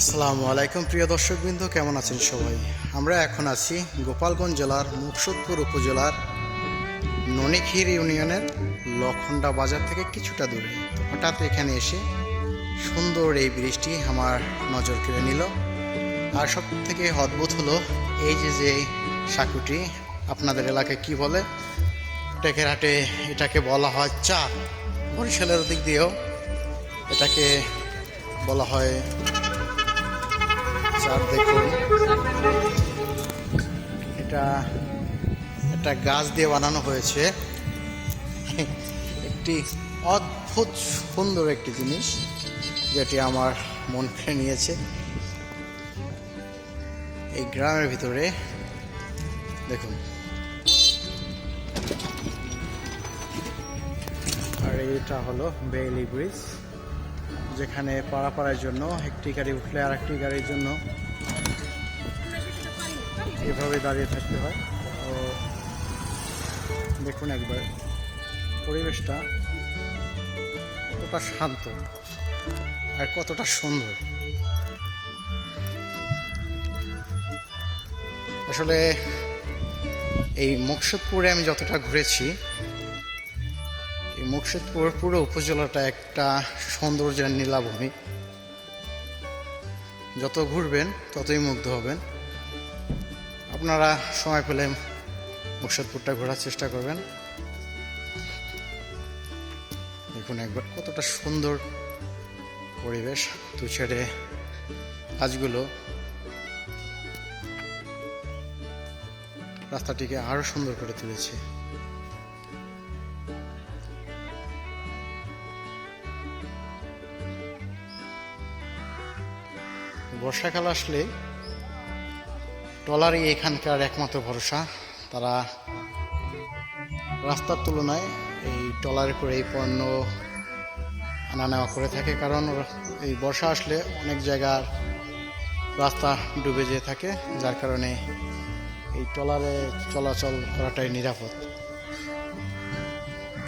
আসসালামু আলাইকুম, প্রিয় দর্শকবৃন্দ, কেমন আছেন সবাই? আমরা এখন আছি গোপালগঞ্জ জেলার মুকসুদপুর উপজেলার ননিখির ইউনিয়নের লখন্ডা বাজার থেকে কিছুটা দূরে। হঠাৎ এখানে এসে সুন্দর এই ব্রিজটি আমার নজর কেড়ে নিল। আর সব থেকে অদ্ভুত হলো এই যে যে সাঁকুটি, আপনাদের এলাকায় কি বলে? টেকের হাটে এটাকে বলা হয় চা বরিশালের দিক দিয়েও এটাকে বলা হয় চার দেখুন। এটা একটা গাছ দিয়ে বানানো হয়েছে। একটি অদ্ভুত সুন্দর একটি জিনিস যেটি আমার মন কেড়ে নিয়েছে। এই গ্রামের ভিতরে, দেখুন। আর এটা হলো বেইলি ব্রিজ। যেখানে পাড়াপাড়ার জন্য, একটি গাড়ি উঠলে আর একটি গাড়ির জন্য। এভাবে দাঁড়িয়ে থাকতে হয়। তো দেখুন একবার, পরিবেশটা কতটা শান্ত আর কতটা সুন্দর। আসলে এই মুকসুদপুরে আমি যতটা ঘুরেছি মুর্শিদপুর পুরো উপজেলাটা একটা সৌন্দর্যের নীলাভূমি। যত ঘুরবেন, ততই মুগ্ধ হবেন। আপনারা সময় পেলে মুর্শিদপুরটা ঘোরার চেষ্টা করবেন। দেখুন একবার কতটা সুন্দর পরিবেশ দু ছেড়ে গাছগুলো রাস্তাটিকে আরও সুন্দর করে তুলেছে। বর্ষাকাল আসলে ট্রলারই এখানকার একমাত্র ভরসা। তারা রাস্তার তুলনায় এই ট্রলারে করে এই পণ্য আনা নেওয়া করে থাকে, কারণ এই বর্ষা আসলে অনেক জায়গার রাস্তা ডুবে যেয়ে থাকে, যার কারণে এই ট্রলারে চলাচল করাটাই নিরাপদ।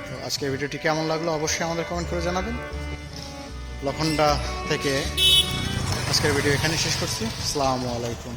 তো আজকের ভিডিওটি কেমন লাগল অবশ্যই আমাদের কমেন্ট করে জানাবেন। লখন্ডা থেকে আজকের ভিডিও এখানে শেষ করছি। আসসালামু আলাইকুম।